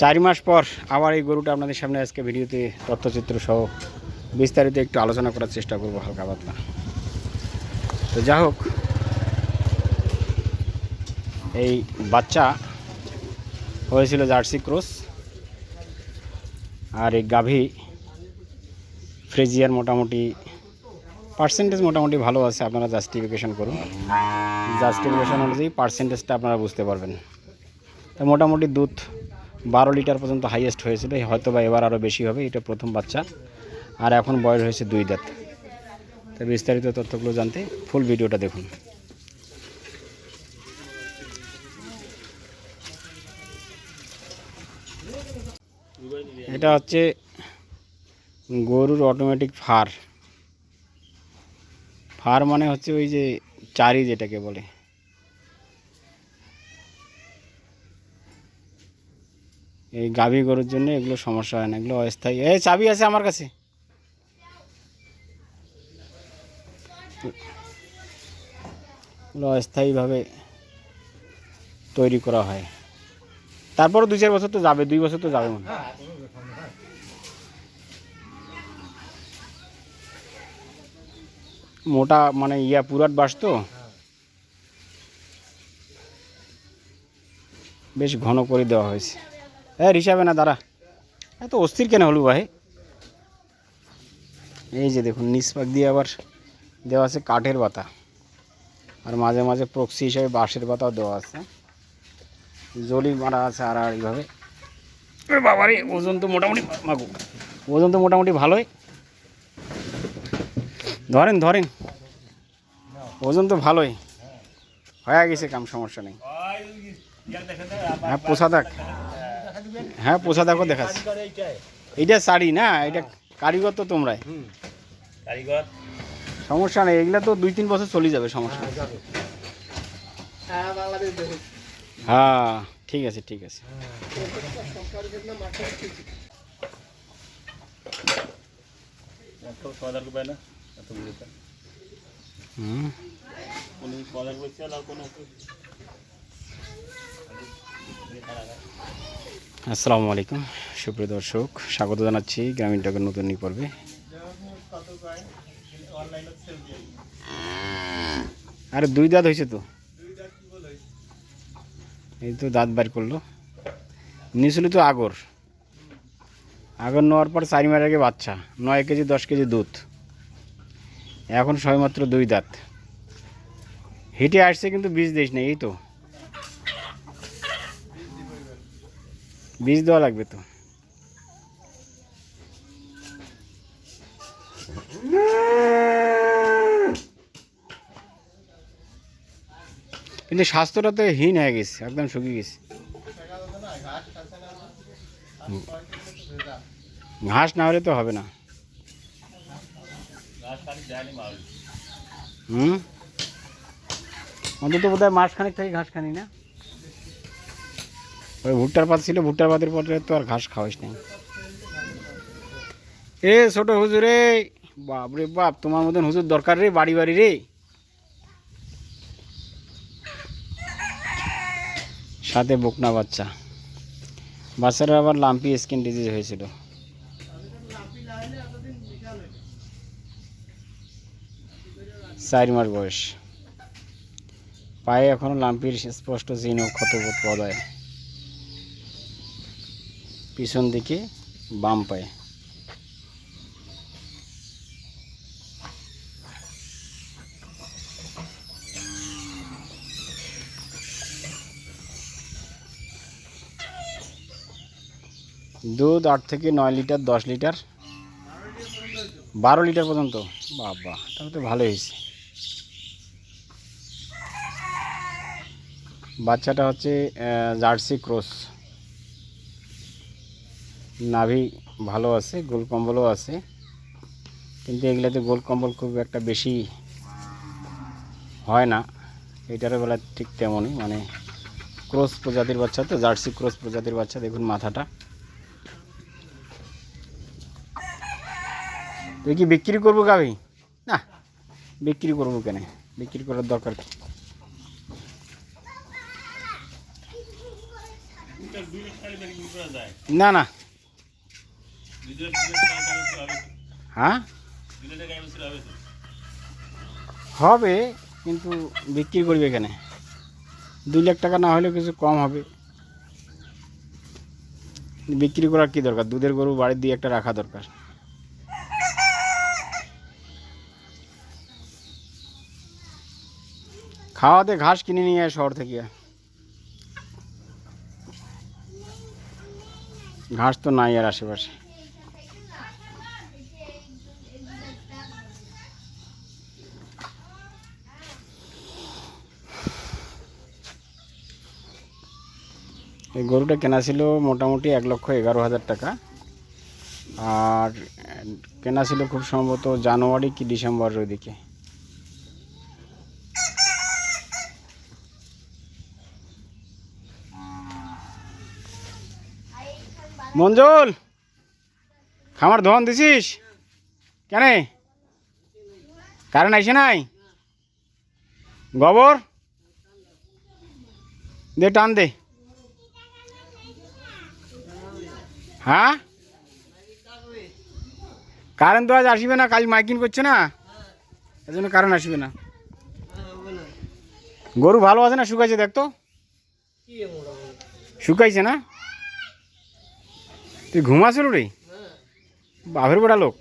চার মাস পর আবার এই গরুটা আপনাদের সামনে আজকে ভিডিওতে তথ্যচিত্র সহ বিস্তারিত একটু আলোচনা করার চেষ্টা করব হালকা পাতলা। তো যা হোক, এই বাচ্চা হয়েছিল জার্সি ক্রস আর এই গাভী ফ্রিজিয়ার মোটামুটি পার্সেন্টেজ মোটামুটি ভালো আছে, আপনারা জাস্টিফিকেশন করুন। জাস্টিফিকেশন অনুযায়ী পার্সেন্টেজটা আপনারা বুঝতে পারবেন। তো মোটামুটি দুধ বারো লিটার পর্যন্ত হাইয়েস্ট হয়েছিল হয়তো বা এবার আরও বেশি হবে, এটা প্রথম বাচ্চা। আর এখন বয়স হয়েছে দুই দাঁত। তো বিস্তারিত তথ্যগুলো জানতে ফুল ভিডিওটা দেখুন। এটা হচ্ছে গরুর অটোমেটিক ফার ফার মানে হচ্ছে ওই যে চারি যেটাকে বলে। এই গাভী গরুর জন্য এগুলো সমস্যা হয় না, এগুলো অস্থায়ী। এই চাবি আছে আমার কাছে। এগুলো অস্থায়ীভাবে তৈরি করা হয়। তারপর দুই চার বছর তো যাবে, দুই বছর তো যাবে মনে হয়। মোটা মানে ইয়া, পুরাট বাস তো? বেশ ঘন করে দেওয়া হয়েছে। হ্যাঁ হিসাবে না দাঁড়া। এত অস্থির কেন হলু ভাই? এই যে দেখুন নিষ্পাক দিয়ে আবার দেওয়া আছে কাঠের পাতা। আর মাঝে মাঝে প্রক্সি হিসাবে বাঁশের পাতাও দেওয়া আছে। জলি মারা আছে আর এইভাবে বাবারে, ওজন তো মোটামুটি ওজন তো মোটামুটি ভালোই। ধরেন ধরেন। ওজন তো ভালোই। হয়ে গেছে কাম, সমস্যা নেই। হ্যাঁ পোষা থাক হ্যাঁ পোষা থাকও দেখাচ্ছি। এইটা শাড়ি না? এটা কারিগর তো তোমরাই। সমস্যা নেই, এগুলা তো দুই তিন বছর চলে যাবে, সমস্যা হ্যাঁ ঠিক আছে ঠিক আছে। না? হুম। আর কোনো আসসালামু আলাইকুম সুপ্রিয় দর্শক স্বাগত জানাচ্ছি গ্রামীণ টকের নতুন পর্বে। আরে দুই দাঁত হয়েছে তো। এই তো দাঁত বার করল। নিয়েছিল তো আগর। আগর নেওয়ার পর চারি মাস আগে বাচ্চা নয় কেজি দশ কেজি দুধ। এখন সবেমাত্র দুই দাঁত। হেঁটে আসছে কিন্তু বীজ দিস না এই তো। বীজ দেওয়া লাগবে তো। কিন্তু স্বাস্থ্যটা তো হীন হয়ে গেছে, একদম শুকিয়ে গেছে। ঘাস না হলে তো হবে না। হুম? অন্তত বোধ হয় মাসখানেক থেকে ঘাস খানি না? ওই ভুট্টার পাত ছিল ভুট্টার পাতের পরে তো আর ঘাস খাওয়াইস নাই। এ ছোট হুজুর রে বাপ রে বাপ তোমার মতন হুজুর দরকার রে বাড়ি বাড়ি রে। সাথে বকনা বাচ্চা। বাচ্চারা আবার লাম্পি স্কিন ডিজিজ হয়েছিল। চার মাস বয়স। পায়ে এখনও লাম্পির স্পষ্ট চিহ্ন ক্ষত পদায় পিছন দিকে বাম পায়ে। দুধ আট থেকে নয় লিটার, দশ লিটার, বারো লিটার পর্যন্ত। বাবা, তাহলে তো ভালো হয়েছে। বাচ্চাটা হচ্ছে জার্সি ক্রস। নাভি ভালো আছে, গোল কম্বলও আছে। কিন্তু এগুলাতে গোল কম্বল খুব একটা বেশি হয় না। এটারও বেলা ঠিক তেমনই মানে ক্রস প্রজাতির বাচ্চা তো, জার্সি ক্রস প্রজাতির বাচ্চা, দেখুন মাথাটা। তুই কি বিক্রি করব গাবি না, বিক্রি করব কেন? বিক্রি করার দরকার কি দুই লাখ টাকা বিক্রি করা যায় না না। হ্যাঁ? হবে, কিন্তু বিক্রি করবে এখানে দুই লাখ টাকা না হলেও কিছু কম হবে। বিক্রি করার কি দরকার? দুধের গরু বাড়ির দিয়ে একটা রাখা দরকার। খাওয়াতে ঘাস কিনে নিয়ে শহর থেকে। ঘাস তো নাই আর আশেপাশে। এই গরুটা কেনা ছিল মোটামুটি এক লক্ষ এগারো হাজার টাকা। আর কেনা ছিল খুব সম্ভবত জানুয়ারি কি ডিসেম্বরের ওইদিকে। মঞ্জুল, খামার ধন দিছিস? কেন? কারণ আইসে নাই? গোবর? দে, টান দে। হ্যাঁ? কারেন্ট তো আজ আসবে না, কাল মাইকিং করছে না? এজন্য কারেন্ট আসবে না। গরু ভালো আছে না, শুকাইছে দেখতো শুকাইছে না? তুই ঘুমাছিল রে? বাপের বড়া লোক।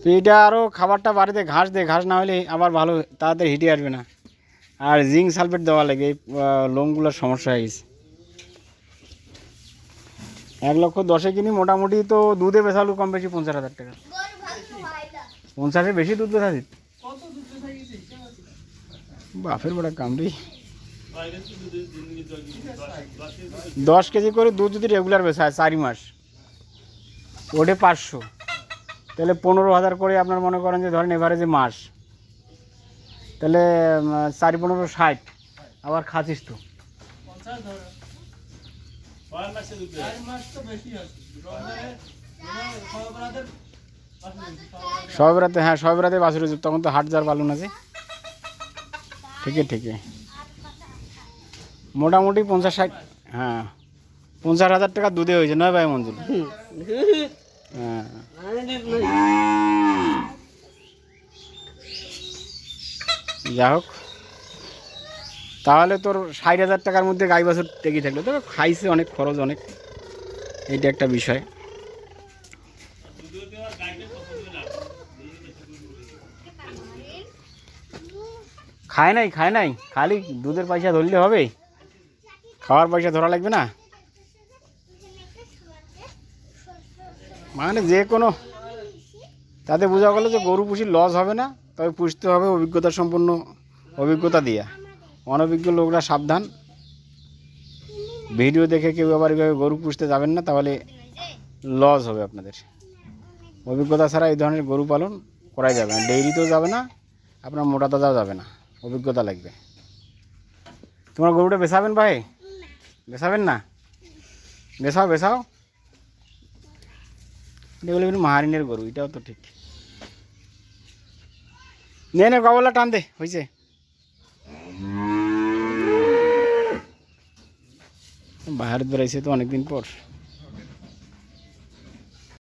তুই এটা আরও খাবারটা বাড়িতে ঘাস দে, ঘাস না হলে আবার ভালো, তাড়াতাড়ি হিটে আসবে না। আর জিঙ্ক সালফেট দেওয়া লাগে, এই লোমগুলোর সমস্যা হয়ে গেছে। এক লক্ষ দশে কিনি মোটামুটি তো দুধে বেসালু কম বেশি পঞ্চাশ হাজার টাকা। পঞ্চাশে বেশি দুধ বেসাছি বাপের বড়া কামড়ি। দশ কেজি করে দুধ যদি রেগুলার বেসায় চারি মাস। ওটে পাঁচশো। তাহলে পনেরো হাজার করে আপনার মনে করেন যে ধরেন এভারেজে মাস। তাহলে চারি পনেরো ষাট। আবার খাচ্ছিস তো। সব হ্যাঁ সব রাতে বাছুর তখন তো হাট যার পালন আছে ঠিকই ঠিকই। মোটামুটি পঞ্চাশ ষাট হ্যাঁ। পঞ্চাশ হাজার টাকা দুধে হয়েছে, নয় ভাই মঞ্জুর হ্যাঁ। যা হোক। তাহলে তোর ষাট হাজার টাকার মধ্যে গাই বাছুর টেকি থাকল। তো খাইছে অনেক, খরচ অনেক। এইটা একটা বিষয়। খায় নাই খায় নাই। খালি দুধের পয়সা ধরলে হবে। খাওয়ার পয়সা ধরা লাগবে না? মানে যে কোনো তাতে বোঝা গেলো যে গরু পুষি লস হবে না, তবে পুষতে হবে অভিজ্ঞতা সম্পন্ন অভিজ্ঞতা দিয়া। অনভিজ্ঞ লোকরা সাবধান। ভিডিও দেখে কেউ আবার এভাবে গরু পুষতে যাবেন না, তাহলে লস হবে আপনাদের। অভিজ্ঞতা ছাড়া এই ধরনের গরু পালন করাই যাবে না। ডেইরিতেও যাবে না, আপনার মোটা তাজাও যাবে না। অভিজ্ঞতা লাগবে। তোমার গরুটা বেচাবেন ভাই? বেচাবেন না? বেচাও বেচাও এগুলো কিন্তু মাহারিনের গরু, এটাও তো ঠিক। নে নে গবলা টান দে হয়েছে বাইরে বেড়াইছে তো অনেকদিন পর।